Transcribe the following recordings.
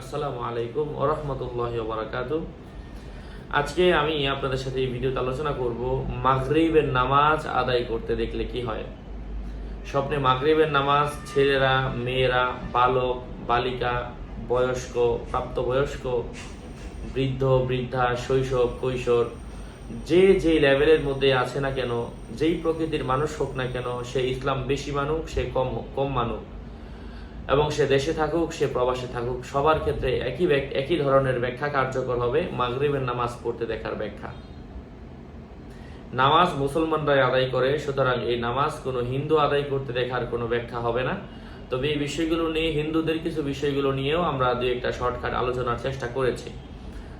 আসসালামু আলাইকুম ওরহমতুল্লাহ বারাকাত আজকে আমি আপনাদের সাথে এই ভিডিওতে আলোচনা করব মাগরিবের নামাজ আদায় করতে দেখলে কি হয়? স্বপ্নে মাগরিবের নামাজ ছেলেরা, মেয়েরা, বালক, বালিকা, বয়স্ক, প্রাপ্তবয়স্ক, বৃদ্ধ, বৃদ্ধা, শৈশব, কৈশোর, যে যে লেভেলের মধ্যে আছে না কেন, যেই প্রকৃতির মানুষ হোক না কেন, সে ইসলাম বেশি মানুক, সে কম কম মানুক। এবং সে দেশে থাকুক, সে প্রবাসে থাকুক, সবার ক্ষেত্রে একই একই ধরনের ব্যাখ্যা কার্যকর হবে মাগরিবের নামাজ পড়তে দেখার ব্যাখ্যা। নামাজ মুসলমানরাই আদায় করে, সুতরাং এই নামাজ কোনো হিন্দু আদায় করতে দেখার কোনো ব্যাখ্যা হবে না। তবে এই বিষয়গুলো নিয়ে, হিন্দুদের কিছু বিষয়গুলো নিয়েও আমরা দুই একটা শর্টকাট আলোচনার চেষ্টা করেছি।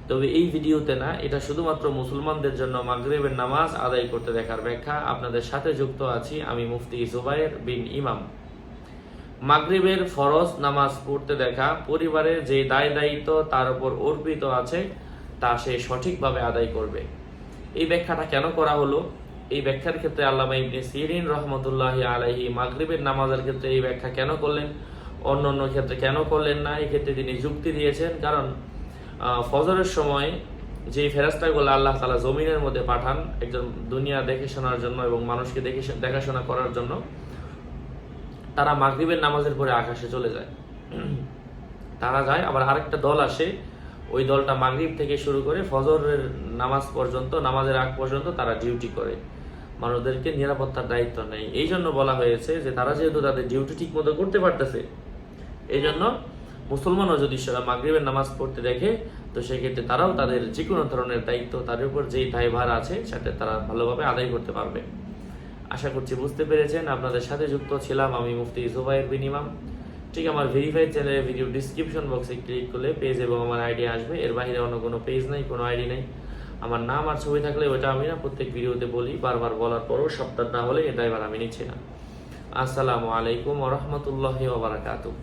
তবে এই ভিডিওতে না, এটা শুধুমাত্র মুসলমানদের জন্য মাগরিবের নামাজ আদায় করতে দেখার ব্যাখ্যা। আপনাদের সাথে যুক্ত আছি আমি মুফতি জুবাইর বিন ইমাম। মাগরিবের ফরজ নামাজ পড়তে দেখা পরিবারের যে দায় দায়িত্ব তার উপর অর্পিত আছে, তা সে সঠিকভাবে আদায় করবে। এই ব্যাখ্যাটা কেন করা হলো? এই ব্যাখ্যার ক্ষেত্রে আল্লামা ইবনে সিরিন রহমতুল্লাহ আলাইহি মাগরিবের নামাজের ক্ষেত্রে এই ব্যাখ্যা কেন করলেন? অন্য অন্য ক্ষেত্রে কেন করলেন না? এই ক্ষেত্রে তিনি যুক্তি দিয়েছেন, কারণ ফজরের সময় যে ফেরাস্তাগুলো আল্লাহ তালা জমিনের মধ্যে পাঠান, একজন দুনিয়া দেখে শোনার জন্য এবং মানুষকে দেখে দেখাশোনা করার জন্য তারা মাগরিবের নামাজের পরে আকাশে চলে যায়। তারা যায়, আবার আরেকটা দল আসে। ওই দলটা মাগরিব থেকে শুরু করে ফজরের নামাজ পর্যন্ত, নামাজের আগ পর্যন্ত তারা ডিউটি করে। মানুষদেরকে নিরাপত্তার দায়িত্ব নেই। এই জন্য বলা হয়েছে যে তারা যেহেতু তাদের ডিউটি ঠিক মতো করতে পারতেছে, এই জন্য মুসলমানও যদি মাগরিবের নামাজ পড়তে দেখে, তো সেক্ষেত্রে তারাও তাদের যে কোনো ধরনের দায়িত্ব তাদের উপর যেই দায়ভার আছে সেটা তারা ভালোভাবে আদায় করতে পারবে। আশা করছি বুঝতে পেরেছেন। আপনাদের সাথে যুক্ত ছিলাম আমি মুফতি জুবাইর বিনিমাম ঠিক আমার ভেরিফাইড চ্যানেলের ভিডিও ডিসক্রিপশন বক্সে ক্লিক করলে পেজ এবং আমার আইডি আসবে। এর বাইরে অন্য কোনো পেজ নাই, কোনো আইডি নেই। আমার নাম আর ছবি থাকলে ওটা আমি না প্রত্যেক ভিডিওতে বলি, বারবার বলার পরও সপ্তাহ না হলে এটা এবার আমি নিচ্ছি না। আসসালামু আলাইকুম ওরহমতুল্লাহ ওবরাকাতুহ